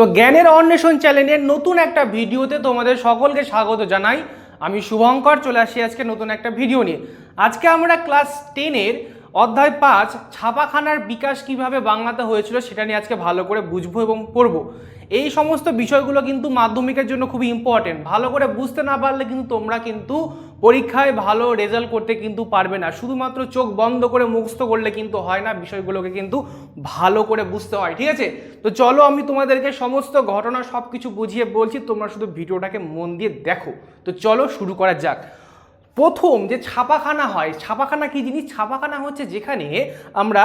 তো জ্ঞানের অন্বেষণ চ্যানেলের নতুন একটা ভিডিওতে তোমাদের সকলকে স্বাগত জানাই। আমি শুভঙ্কর, চলে আসি আজকে নতুন একটা ভিডিও নিয়ে। আজকে আমরা ক্লাস টেনের অধ্যায় পাঁচ, ছাপাখানার বিকাশ কীভাবে বাংলাতে হয়েছিল সেটা নিয়ে আজকে ভালো করে বুঝব এবং পড়ব। এই সমস্ত বিষয়গুলো কিন্তু মাধ্যমিকের জন্য খুবই ইম্পর্টেন্ট ভালো করে বুঝতে না পারলে কিন্তু তোমরা কিন্তু পরীক্ষায় ভালো রেজাল্ট করতে কিন্তু পারবে না। শুধুমাত্র চোখ বন্ধ করে মুখস্থ করলে কিন্তু হয় না, বিষয়গুলোকে কিন্তু ভালো করে বুঝতে হয়, ঠিক আছে? তো চলো আমি তোমাদেরকে সমস্ত ঘটনা সব কিছু বুঝিয়ে বলছি, তোমরা শুধু ভিডিওটাকে মন দিয়ে দেখো। তো চলো শুরু করা যাক। প্রথম যে ছাপাখানা হয়, ছাপাখানা কি জিনিস? ছাপাখানা হচ্ছে যেখানে আমরা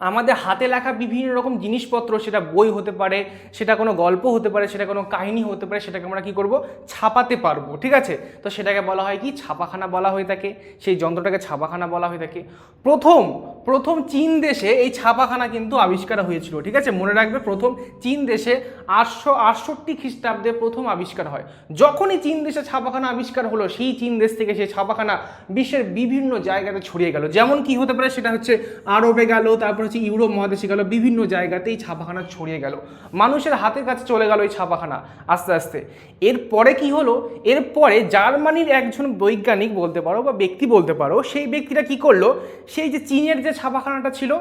আমাদের হাতে লেখা বিভিন্ন রকম জিনিসপত্র, সেটা বই হতে পারে, সেটা কোনো গল্প হতে পারে, সেটা কোনো কাহিনী হতে পারে, সেটাকে আমরা কি করব? ছাপাতে পারব, ঠিক আছে? তো সেটাকে বলা হয় কি? ছাপাখানা বলা হয়ে থাকে। সেই যন্ত্রটাকে ছাপাখানা বলা হয়ে থাকে। প্রথম প্রথম চীন দেশে এই ছাপাখানা কিন্তু আবিষ্কার হয়েছিল, ঠিক আছে? মনে রাখবে প্রথম চীন দেশে আটশো আটষট্টি খ্রিস্টাব্দে প্রথম আবিষ্কার হয়। যখনই চীন দেশে ছাপাখানা আবিষ্কার হলো, সেই চীন দেশ থেকে সেই ছাপাখানা বিশ্বের বিভিন্ন জায়গাতে ছড়িয়ে গেল। যেমন কি হতে পারে সেটা হচ্ছে আরবে গেল, তারপর হচ্ছে ইউরোপ মহাদেশে গেল, বিভিন্ন জায়গাতেই ছাপাখানা ছড়িয়ে গেল। মানুষের হাতের কাছে চলে গেল এই ছাপাখানা আস্তে আস্তে। এরপরে কি হলো? এরপরে জার্মানির একজন বৈজ্ঞানিক বলতে পারো বা ব্যক্তি বলতে পারো, সেই ব্যক্তিটা কি করল? সেই যে চীনের যে ছাপাখানাটা ছিল,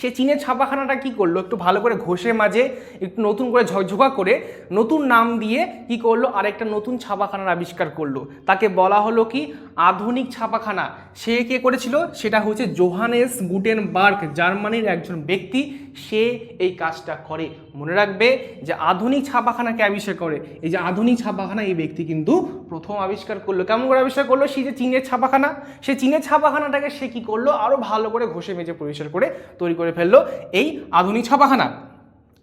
সে চীনের ছাপাখানাটা কি করল? একটু ভালো করে ঘষে মাঝে একটু নতুন করে ঝকঝকা করে, নতুন নাম দিয়ে কি করল? আরেকটা নতুন ছাপাখানার আবিষ্কার করল। তাকে বলা হলো কি? আধুনিক ছাপাখানা। সে কে করেছিল? সেটা হচ্ছে জোহানেস গুটেনবার্গ, জার্মানির একজন ব্যক্তি। সে এই কাজটা করে। মনে রাখবে যে আধুনিক ছাপাখানাকে আবিষ্কার করে। এই যে আধুনিক ছাপাখানা, এই ব্যক্তি কিন্তু প্রথম আবিষ্কার করল। কেমন করে আবিষ্কার করল? সেই যে চীনের ছাপাখানা, সে চীনের ছাপাখানাটাকে সে কি করল? আরও ভালো করে ঘষে মেজে পরিষ্কার করে তৈরি করে ফেলল এই আধুনিক ছাপাখানা।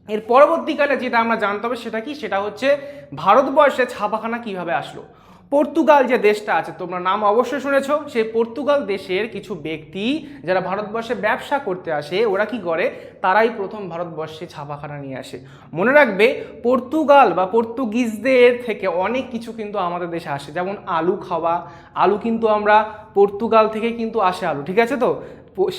এর পরবর্তীকালে যেটা আমরা জানতে হবে সেটা কি? সেটা হচ্ছে ভারতবর্ষে ছাপাখানা কীভাবে আসলো? পর্তুগাল যে দেশটা আছে, তোমরা নাম অবশ্যই শুনেছো, সেই পর্তুগাল দেশের কিছু ব্যক্তি যারা ভারতবর্ষে ব্যবসা করতে আসে, ওরা কি করে? তারাই প্রথম ভারতবর্ষে ছাপাখানা নিয়ে আসে। মনে রাখবে, পর্তুগাল বা পর্তুগিজদের থেকে অনেক কিছু কিন্তু আমাদের দেশে আসে। যেমন আলু খাওয়া, আলু কিন্তু আমরা পর্তুগাল থেকে কিন্তু আসে আলু, ঠিক আছে তো?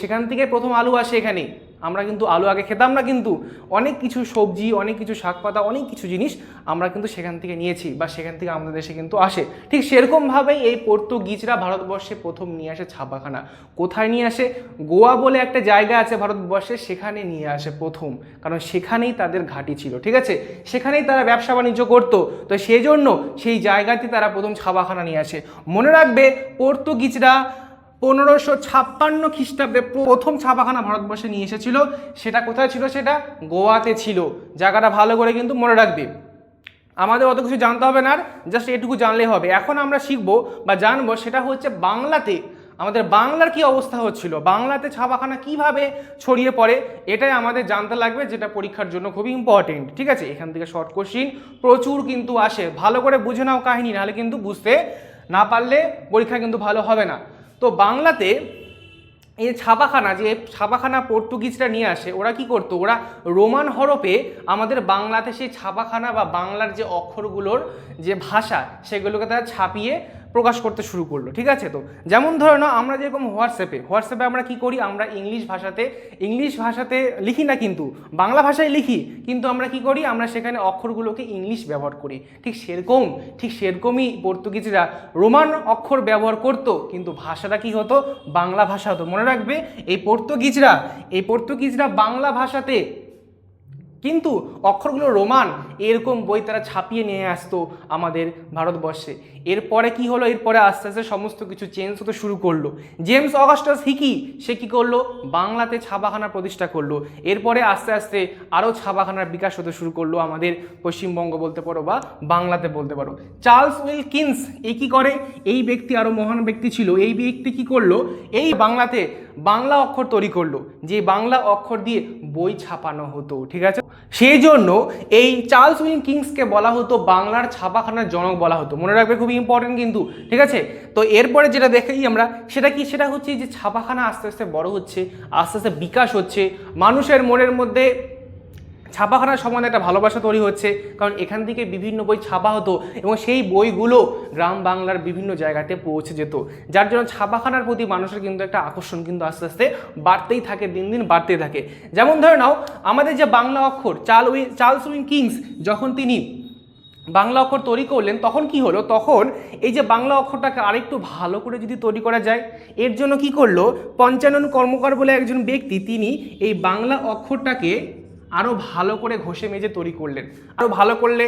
সেখান থেকে প্রথম আলু আসে এখানে আমরা কিন্তু আলু আগে খেতাম না কিন্তু অনেক কিছু সবজি, অনেক কিছু শাক পাতা অনেক কিছু জিনিস আমরা কিন্তু সেখান থেকে নিয়েছি বা সেখান থেকে আমাদের দেশে কিন্তু আসে। ঠিক সেরকমভাবেই এই পর্তুগিজরা ভারতবর্ষে প্রথম নিয়ে আসে ছাপাখানা। কোথায় নিয়ে আসে? গোয়া বলে একটা জায়গা আছে ভারতবর্ষে, সেখানে নিয়ে আসে প্রথম। কারণ সেখানেই তাদের ঘাঁটি ছিল, ঠিক আছে? সেখানেই তারা ব্যবসা বাণিজ্য করতো। তো সেই জন্য সেই জায়গাতে তারা প্রথম ছাপাখানা নিয়ে আসে। মনে রাখবে, পর্তুগিজরা পনেরোশো ছাপ্পান্ন খ্রিস্টাব্দে প্রথম ছাপাখানা ভারতবর্ষে নিয়ে এসেছিল। সেটা কোথায় ছিল সেটা? গোয়াতে ছিল। জায়গাটা ভালো করে কিন্তু মনে রাখবে। আমাদের অত কিছু জানতে হবে না আর জাস্ট এটুকু জানলে হবে। এখন আমরা শিখব বা জানব সেটা হচ্ছে বাংলাতে আমাদের বাংলার কি অবস্থা হচ্ছিল, বাংলাতে ছাপাখানা কীভাবে ছড়িয়ে পড়ে, এটাই আমাদের জানতে লাগবে, যেটা পরীক্ষার জন্য খুবই ইম্পর্টেন্ট ঠিক আছে? এখান থেকে শর্ট কোশ্চিন প্রচুর কিন্তু আসে। ভালো করে বুঝে নাও কাহিনী, নাহলে কিন্তু বুঝতে না পারলে পরীক্ষা কিন্তু ভালো হবে না। তো বাংলাতে এই ছাপাখানা, যে ছাপাখানা পর্তুগিজরা নিয়ে আসে, ওরা কি করতো? ওরা রোমান হরপে আমাদের বাংলাতে সেই ছাপাখানা বা বাংলার যে অক্ষরগুলোর যে ভাষা, সেগুলোকে তারা ছাপিয়ে প্রকাশ করতে শুরু করল, ঠিক আছে তো? যেমন ধরে নাও আমরা যেরকম হোয়াটসঅ্যাপে হোয়াটসঅ্যাপে আমরা কি করি? আমরা ইংলিশ ভাষাতে ইংলিশ ভাষাতে লিখি না কিন্তু, বাংলা ভাষায় লিখি, কিন্তু আমরা কি করি? আমরা সেখানে অক্ষরগুলোকে ইংলিশ ব্যবহার করি। ঠিক সেরকম, ঠিক সেরকমই পর্তুগিজরা রোমান অক্ষর ব্যবহার করতো, কিন্তু ভাষাটা কি হতো? বাংলা ভাষা হতো। মনে রাখবে, এই পর্তুগিজরা এই পর্তুগিজরা বাংলা ভাষাতে কিন্তু অক্ষরগুলো রোমান, এরকম বই তারা ছাপিয়ে নিয়ে আসতো আমাদের ভারতবর্ষে। এরপরে কি হলো? এরপরে আস্তে আস্তে সমস্ত কিছু চেঞ্জ হতে শুরু করল। জেমস অগাস্টাস হিকি সে কি করল? বাংলাতে ছাপাখানা প্রতিষ্ঠা করল। এরপরে আস্তে আস্তে আরও ছাপাখানার বিকাশ হতে শুরু করল আমাদের পশ্চিমবঙ্গ বলতে পারো বা বাংলাতে বলতে পারো। চার্লস উইলকিন্স এ কী করে? এই ব্যক্তি আরও মহান ব্যক্তি ছিল। এই ব্যক্তি কি করল? এই বাংলাতে বাংলা অক্ষর তৈরি করল। যে বাংলা অক্ষর দিয়ে বই ছাপানো হতো, ঠিক আছে? সেই জন্য এই চার্লস উইলিয়াম কিংসকে বলা হতো, বাংলার ছাপাখানার জনক বলা হতো। মনে রাখবে খুবই ইম্পর্টেন্ট কিন্তু, ঠিক আছে? তো এরপরে যেটা দেখি আমরা, সেটা কি, সেটা হচ্ছে যে ছাপাখানা আস্তে আস্তে বড় হচ্ছে, আস্তে আস্তে বিকাশ হচ্ছে, মানুষের মনের মধ্যে ছাপাখানার সম্বন্ধে একটা ভালোবাসা তৈরি হচ্ছে, কারণ এখান থেকে বিভিন্ন বই ছাপা হতো এবং সেই বইগুলো গ্রাম বাংলার বিভিন্ন জায়গাতে পৌঁছে যেত। যার জন্য ছাপাখানার প্রতি মানুষের কিন্তু একটা আকর্ষণ কিন্তু আস্তে আস্তে বাড়তেই থাকে, দিন দিন বাড়তেই থাকে। যেমন ধরে নাও, আমাদের যে বাংলা অক্ষর চার্ল উই চার্লস উইন কিংস, যখন তিনি বাংলা অক্ষর তৈরি করলেন, তখন কি হলো? তখন এই যে বাংলা অক্ষরটাকে আরেকটু ভালো করে যদি তৈরি করা যায়, এর জন্য কি করল? পঞ্চানন কর্মকার বলে একজন ব্যক্তি, তিনি এই বাংলা অক্ষরটাকে আরও ভালো করে ঘষে মেজে তৈরি করলেন। আরও ভালো করলে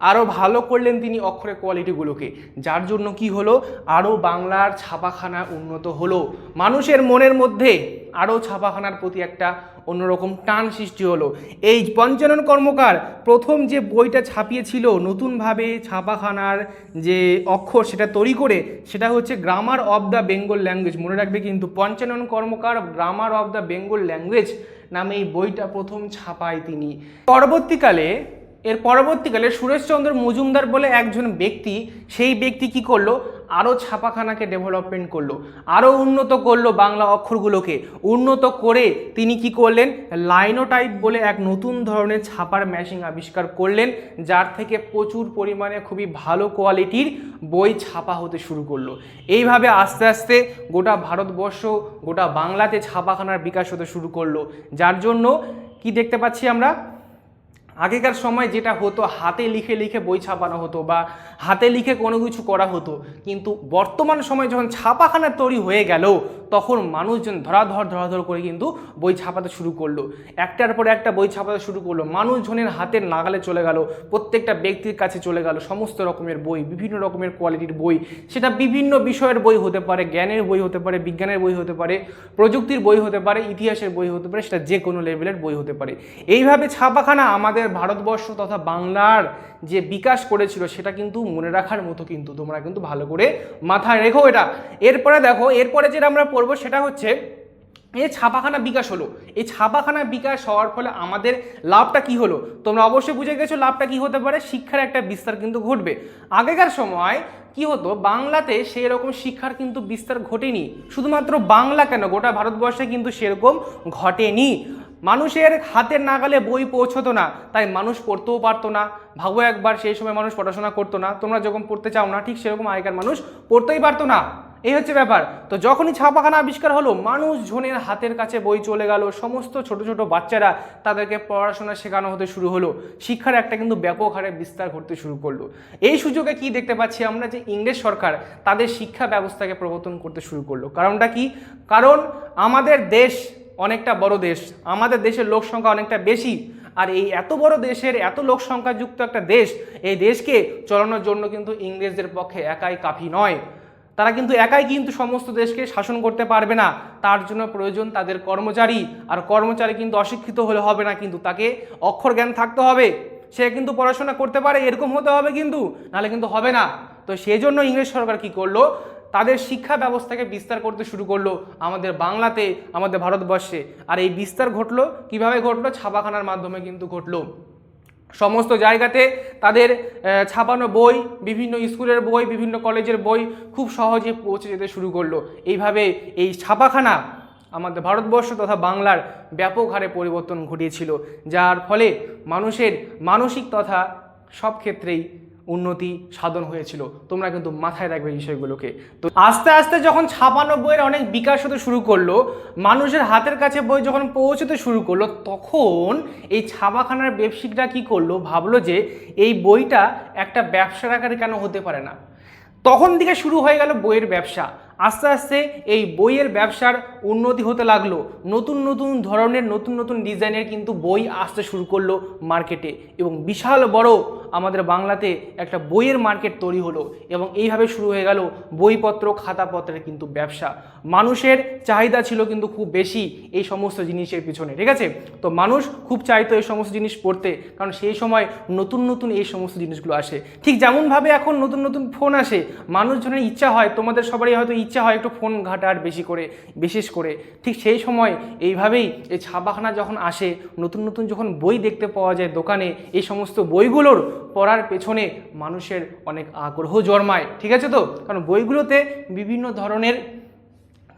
আরও ভালো করলেন তিনি অক্ষরের কোয়ালিটিগুলোকে যার জন্য কি হলো? আরও বাংলার ছাপাখানা উন্নত হলো। মানুষের মনের মধ্যে আরও ছাপাখানার প্রতি একটা অন্যরকম টান সৃষ্টি হলো। এই পঞ্চানন কর্মকার প্রথম যে বইটা ছাপিয়েছিল, নতুনভাবে ছাপাখানার যে অক্ষর সেটা তৈরি করে, সেটা হচ্ছে grammar of the Bengal language মনে রাখবে কিন্তু Panchanan Karmakar grammar of the Bengal language নামে এই বইটা প্রথম ছাপায় তিনি। পরবর্তীকালে এর পরবর্তীকালে সুরেশচন্দ্র মজুমদার বলে একজন ব্যক্তি, সেই ব্যক্তি কি করল? আরও ছাপাখানাকে ডেভেলপমেন্ট করল, আরও উন্নত করল বাংলা অক্ষরগুলোকে। উন্নত করে তিনি কি করলেন? লাইনোটাইপ বলে এক নতুন ধরনের ছাপার মেশিন আবিষ্কার করলেন, যার থেকে প্রচুর পরিমাণে খুবই ভালো কোয়ালিটির বই ছাপা হতে শুরু করল। এইভাবে আস্তে আস্তে গোটা ভারতবর্ষ, গোটা বাংলাতে ছাপাখানার বিকাশ হতে শুরু করল। যার জন্য কি দেখতে পাচ্ছি আমরা? আগেকার সময় যেটা হতো, হাতে লিখে লিখে বই ছাপানো হতো বা হাতে লিখে কোনো কিছু করা হতো, কিন্তু বর্তমান সময় যখন ছাপাখানা তৈরি হয়ে গেল তখন মানুষজন ধরাধর ধরাধর করে কিন্তু বই ছাপাতে শুরু করল। একটার পর একটা বই ছাপাতে শুরু করল। মানুষজনের হাতের নাগালে চলে গেল, প্রত্যেকটা ব্যক্তির কাছে চলে গেল সমস্ত রকমের বই, বিভিন্ন রকমের কোয়ালিটির বই। সেটা বিভিন্ন বিষয়ের বই হতে পারে, জ্ঞানের বই হতে পারে, বিজ্ঞানের বই হতে পারে, প্রযুক্তির বই হতে পারে, ইতিহাসের বই হতে পারে, সেটা যে কোনো লেভেলের বই হতে পারে। এইভাবে ছাপাখানা আমাদের ভারতবর্ষ তথা বাংলার যে বিকাশ করেছিল, সেটা কিন্তু মনে রাখার মতো কিন্তু তোমরা কিন্তু ভালো করে মাথায় রেখো এটা। এরপরে দেখো, এরপরে যেটা আমরা পড়ব সেটা হচ্ছে, এই ছাপাখানা বিকাশ হলো। এই ছাপাখানা বিকাশ হওয়ার ফলে আমাদের লাভটা কি হলো? তোমরা অবশ্যই বুঝে গেছো লাভটা কি হতে পারে, শিক্ষার একটা বিস্তার কিন্তু ঘটবে। আগেকার সময় কি হতো, বাংলাতে সেই রকম শিক্ষার কিন্তু বিস্তার ঘটেনি। শুধুমাত্র বাংলা কেন, গোটা ভারতবর্ষে কিন্তু সেরকম ঘটেনি। মানুষের হাতের নাগালে বই পৌঁছতো না, তাই মানুষ পড়তেও পারতো না। ভাবো একবার, সেই সময় মানুষ পড়াশোনা করতো না। তোমরা যখন পড়তে চাও না, ঠিক সেরকম আগেকার মানুষ পড়তেই পারতো না। এই হচ্ছে ব্যাপার। তো যখনই ছাপাখানা আবিষ্কার হলো, মানুষজনের হাতের কাছে বই চলে গেল। সমস্ত ছোট ছোট বাচ্চারা তাদেরকে পড়াশোনা শেখানো হতে শুরু হলো। শিক্ষার একটা কিন্তু ব্যাপক হারে বিস্তার ঘটতে শুরু করল। এই সুযোগে কি দেখতে পাচ্ছি আমরা যে ইংরেজ সরকার তাদের শিক্ষা ব্যবস্থাকে প্রবর্তন করতে শুরু করল। কারণটা কি? কারণ আমাদের দেশ অনেকটা বড় দেশ। আমাদের দেশের লোক সংখ্যা অনেকটা বেশি। আর এই এত বড় দেশের এত লোক সংখ্যাযুক্ত একটা দেশ, এই দেশকে চলানোর জন্য কিন্তু ইংরেজদের পক্ষে একাই কাফি নয়। তারা কিন্তু একাই কিন্তু সমস্ত দেশকে শাসন করতে পারবে না। তার জন্য প্রয়োজন তাদের কর্মচারী। আর কর্মচারী কিন্তু অশিক্ষিত হলে হবে না কিন্তু, তাকে অক্ষর জ্ঞান থাকতে হবে। সে কিন্তু পড়াশোনা করতে পারে, এরকম হতে হবে কিন্তু, নাহলে কিন্তু হবে না। তো সেই জন্য ইংরেজ সরকার কি করল? তাদের শিক্ষা ব্যবস্থাকে বিস্তার করতে শুরু করল আমাদের বাংলাতে, আমাদের ভারতবর্ষে। আর এই বিস্তার ঘটলো, কীভাবে ঘটলো? ছাপাখানার মাধ্যমে কিন্তু ঘটলো। সমস্ত জায়গাতে তাদের ছাপানো বই, বিভিন্ন স্কুলের বই, বিভিন্ন কলেজের বই খুব সহজে পৌঁছে যেতে শুরু করল। এইভাবে এই ছাপাখানা আমাদের ভারতবর্ষ তথা বাংলার ব্যাপক হারে পরিবর্তন ঘটিয়েছিল, যার ফলে মানুষের মানসিক তথা সব ক্ষেত্রেই উন্নতি সাধন হয়েছিল। তোমরা কিন্তু মাথায় রাখবে বিষয়গুলোকে। তো আস্তে আস্তে যখন ছাপানো বইয়ের অনেক বিকাশ হতে শুরু করল, মানুষের হাতের কাছে বই যখন পৌঁছতে শুরু করল, তখন এই ছাপাখানার ব্যবসায়িকরা কি করল, ভাবলো যে এই বইটা একটা ব্যবসার আকারে কেন হতে পারে না। তখন থেকে শুরু হয়ে গেল বইয়ের ব্যবসা। আস্তে আস্তে এই বইয়ের ব্যবসার উন্নতি হতে লাগল। নতুন নতুন ধরনের, নতুন নতুন ডিজাইনের কিন্তু বই আসতে শুরু করল মার্কেটে এবং বিশাল বড় আমাদের বাংলাতে একটা বইয়ের মার্কেট তৈরি হলো এবং এইভাবে শুরু হয়ে গেল বইপত্র, খাতাপত্রের কিন্তু ব্যবসা। মানুষের চাহিদা ছিল কিন্তু খুব বেশি এই সমস্ত জিনিসের পিছনে, ঠিক আছে? তো মানুষ খুব চাইতো এই সমস্ত জিনিস পড়তে, কারণ সেই সময় নতুন নতুন এই সমস্ত জিনিসগুলো আসে। ঠিক যেমনভাবে এখন নতুন নতুন ফোন আসে, মানুষজনের ইচ্ছা হয়, তোমাদের সবারই হয়তো হয় একটু ফোন ঘাটার বেশি করে, বিশেষ করে। ঠিক সেই সময় এইভাবেই এই ছাপাখানা যখন আসে, নতুন নতুন যখন বই দেখতে পাওয়া যায় দোকানে, এই সমস্ত বইগুলোর পড়ার পেছনে মানুষের অনেক আগ্রহ জন্মায়। ঠিক আছে তো? কারণ বইগুলোতে বিভিন্ন ধরনের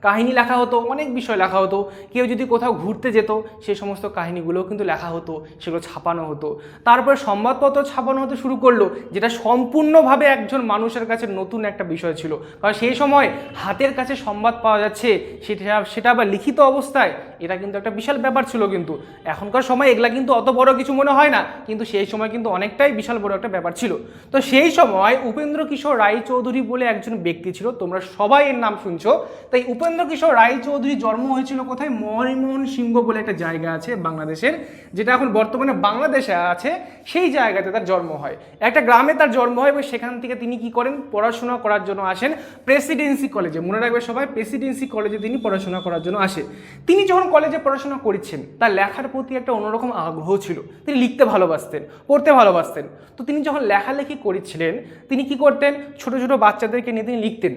কাহিনী লেখা হতো, অনেক বিষয় লেখা হতো। কেউ যদি কোথাও ঘুরতে যেত সেই সমস্ত কাহিনীগুলোও কিন্তু লেখা হতো, সেগুলো ছাপানো হতো। তারপরে সংবাদপত্র ছাপানো হতে শুরু করল, যেটা সম্পূর্ণভাবে একজন মানুষের কাছে নতুন একটা বিষয় ছিল। কারণ সেই সময় হাতের কাছে সংবাদ পাওয়া যাচ্ছে, সেটা সেটা আবার লিখিত অবস্থায়, এটা কিন্তু একটা বিশাল ব্যাপার ছিল কিন্তু। এখনকার সময় এগুলা কিন্তু অত বড় কিছু মনে হয় না, কিন্তু সেই সময় কিন্তু অনেকটাই বিশাল বড় একটা ব্যাপার ছিল। তো সেই সময় উপেন্দ্র কিশোর রায়চৌধুরী বলে একজন ব্যক্তি ছিল, তোমরা সবাই এর নাম শুনছো, তাই উপেন্দ্র কিশোর। রায়চৌধুরী জন্ম হয়েছিল কোথায়? ময়মোহন সিংহ বলে একটা জায়গা আছে বাংলাদেশের, যেটা এখন বর্তমানে বাংলাদেশে আছে, সেই জায়গাতে তার জন্ম হয়। একটা গ্রামে তার জন্ম হয় এবং সেখান থেকে তিনি কি করেন? পড়াশোনা করার জন্য আসেন প্রেসিডেন্সি কলেজে। মনে রাখবে সবাই, প্রেসিডেন্সি কলেজে তিনি পড়াশোনা করার জন্য আসে। তিনি যখন কলেজে পড়াশোনা করছেন, তার লেখার প্রতি একটা অন্যরকম আগ্রহ ছিল। তিনি লিখতে ভালোবাসতেন, পড়তে ভালোবাসতেন। তো তিনি যখন লেখালেখি করেছিলেন, তিনি কি করতেন? ছোট ছোট বাচ্চাদেরকে নিয়ে তিনি লিখতেন।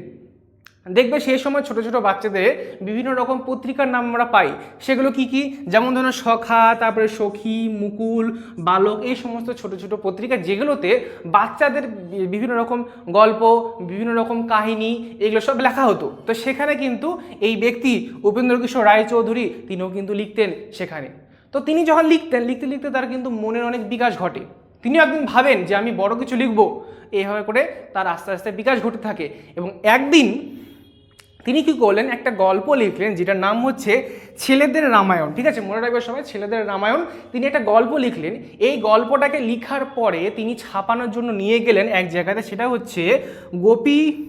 দেখবে সেই সময় ছোট ছোট বাচ্চাদের বিভিন্ন রকম পত্রিকার নাম আমরা পাই। সেগুলো কি কি? যেমন ধরো সখা, তারপরে সখী, মুকুল, বালক, এই সমস্ত ছোট ছোট পত্রিকা যেগুলোতে বাচ্চাদের বিভিন্ন রকম গল্প, বিভিন্ন রকম কাহিনী, এগুলো সব লেখা হতো। তো সেখানে কিন্তু এই ব্যক্তি উপেন্দ্র কিশোর রায়চৌধুরী, তিনিও কিন্তু লিখতেন সেখানে। তো তিনি যখন লিখতেন, লিখতে লিখতে তার কিন্তু মনের অনেক বিকাশ ঘটে। তিনি একদিন ভাবেন যে আমি বড় কিছু লিখব। এইভাবে করে তার আস্তে আস্তে বিকাশ ঘটে থাকে। এবং একদিন তিনি কি করলেন? একটা গল্প লিখলেন যেটার নাম হচ্ছে ছেলেদের রামায়ণ। ঠিক আছে? মনে রাখবে সময় ছেলেদের রামায়ণ। তিনি একটা গল্প লিখলেন। এই গল্পটাকে লিখার পরে তিনি ছাপানোর জন্য নিয়ে গেলেন এক জায়গাতে। সেটা হচ্ছে গোপী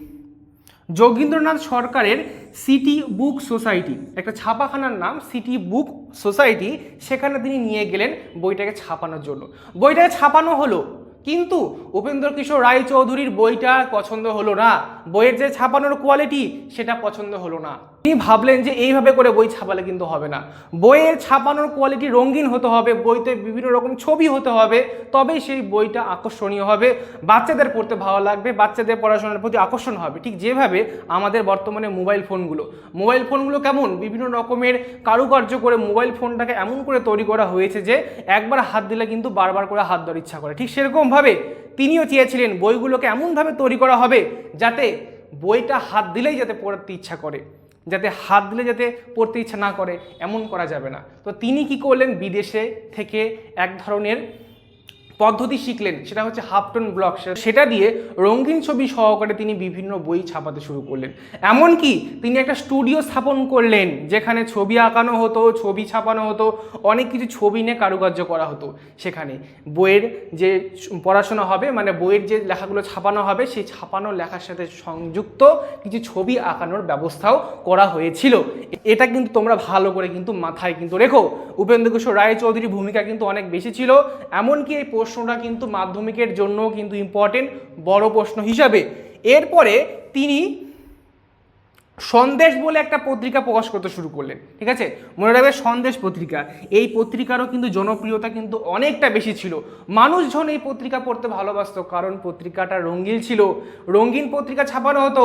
যোগীন্দ্রনাথ সরকারের সিটি বুক সোসাইটি। একটা ছাপাখানার নাম সিটি বুক সোসাইটি। সেখানে তিনি নিয়ে গেলেন বইটাকে ছাপানোর জন্য। বইটাকে ছাপানো হলো। কিন্তু উপেন্দ্র কিশোর রায়চৌধুরীর বইটা পছন্দ হলো না। বইয়ের যে ছাপানোর কোয়ালিটি সেটা পছন্দ হলো না। তিনি ভাবলেন যে এইভাবে করে বই ছাপালে কিন্তু হবে না। বইয়ের ছাপানোর কোয়ালিটি রঙিন হতে হবে, বইতে বিভিন্ন রকম ছবি হতে হবে, তবেই সেই বইটা আকর্ষণীয় হবে। বাচ্চাদের পড়তে ভালো লাগবে, বাচ্চাদের পড়াশোনার প্রতি আকর্ষণ হবে। ঠিক যেভাবে আমাদের বর্তমানে মোবাইল ফোনগুলো মোবাইল ফোনগুলো কেমন? বিভিন্ন রকমের কারুকার্য করে মোবাইল ফোনটাকে এমন করে তৈরি করা হয়েছে যে, একবার হাত দিলে কিন্তু বারবার করে হাত দেওয়ার ইচ্ছা করে। ঠিক সেরকমভাবে তিনিও চেয়েছিলেন বইগুলোকে এমনভাবে তৈরি করা হবে যাতে বইটা হাত দিলেই যাতে পড়তে ইচ্ছা করে, যাতে হাত দিলে যাতে পড়তে ইচ্ছা না করে, এমন করা যাবে না। তো তিনি কি করলেন? বিদেশে থেকে এক ধরনের পদ্ধতি শিখলেন, সেটা হচ্ছে হাফটন ব্লক। সেটা দিয়ে রঙিন ছবি সহকারে তিনি বিভিন্ন বই ছাপাতে শুরু করলেন। এমনকি তিনি একটা স্টুডিও স্থাপন করলেন, যেখানে ছবি আঁকানো হতো, ছবি ছাপানো হতো, অনেক কিছু ছবি নিয়ে কারুকার্য করা হতো সেখানে। বইয়ের যে পড়াশোনা হবে মানে বইয়ের যে লেখাগুলো ছাপানো হবে, সেই ছাপানো লেখার সাথে সংযুক্ত কিছু ছবি আঁকানোর ব্যবস্থাও করা হয়েছিল। এটা কিন্তু তোমরা ভালো করে কিন্তু মাথায় কিন্তু রেখো। উপেন্দ্র কিশোর রায়চৌধুরীর ভূমিকা কিন্তু অনেক বেশি ছিল। এমনকি এই প্রশ্নটা কিন্তু মাধ্যমিকের জন্য কিন্তু ইম্পর্টেন্ট বড় প্রশ্ন হিসাবে। এরপরে তিনি সন্দেশ বলে একটা পত্রিকা প্রকাশ করতে শুরু করলেন, ঠিক আছে? মনে রাখবে সন্দেশ পত্রিকা। এই পত্রিকারও কিন্তু জনপ্রিয়তা কিন্তু অনেকটা বেশি ছিল। মানুষজন এই পত্রিকা পড়তে ভালোবাসতো, কারণ পত্রিকাটা রঙিন ছিল। রঙিন পত্রিকা ছাপানো হতো,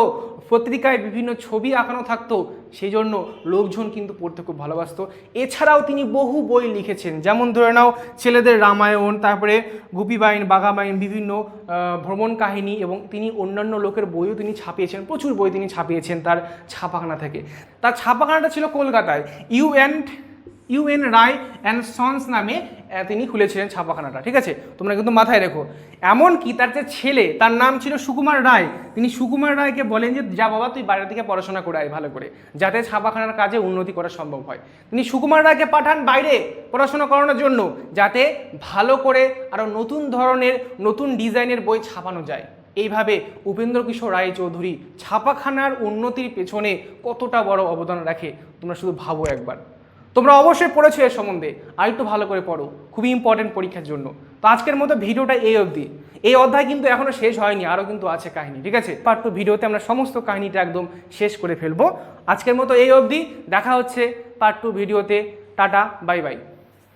পত্রিকায় বিভিন্ন ছবি আঁকানো থাকতো সেই জন্য লোকজন কিন্তু পড়তে খুব ভালোবাসতো। এছাড়াও তিনি বহু বই লিখেছেন, যেমন ধরে নাও ছেলেদের রামায়ণ, তারপরে গুপিবাইন বাঘাবাইন বিভিন্ন ভ্রমণ কাহিনী এবং তিনি অন্যান্য লোকের বইও তিনি ছাপিয়েছেন, প্রচুর বই তিনি ছাপিয়েছেন তার ছাপাখানা থেকে। তার ছাপাখানাটা ছিল কলকাতায়। U and UN Ray and sons নামে তিনি খুলেছিলেন ছাপাখানাটা, ঠিক আছে? তোমরা কিন্তু মাথায় রেখো। এমনকি তার যে ছেলে, তার নাম ছিল সুকুমার রায়। তিনি সুকুমার রায়কে বলেন যে, যা বাবা, তুই বাইরে থেকে পড়াশোনা করে আয় ভালো করে, যাতে ছাপাখানার কাজে উন্নতি করা সম্ভব হয়। তিনি সুকুমার রায়কে পাঠান বাইরে পড়াশোনা করানোর জন্য, যাতে ভালো করে আরও নতুন ধরনের, নতুন ডিজাইনের বই ছাপানো যায়। এইভাবে উপেন্দ্র কিশোর রায় চৌধুরী ছাপাখানার উন্নতির পেছনে কতটা বড় অবদান রাখে, তোমরা শুধু ভাবো একবার। তোমরা অবশ্যই পড়েছো এর সম্বন্ধে আরেকটু ভালো করে পড়ো, খুবই ইম্পর্টেন্ট পরীক্ষার জন্য। তো আজকের মতো ভিডিওটা এই অবধি। এই অধ্যায় কিন্তু এখনও শেষ হয়নি, আরও কিন্তু আছে কাহিনী, ঠিক আছে? পার্ট টু ভিডিওতে আমরা সমস্ত কাহিনীটা একদম শেষ করে ফেলব। আজকের মতো এই অবধি, দেখা হচ্ছে পার্ট টু ভিডিওতে। Tata bye bye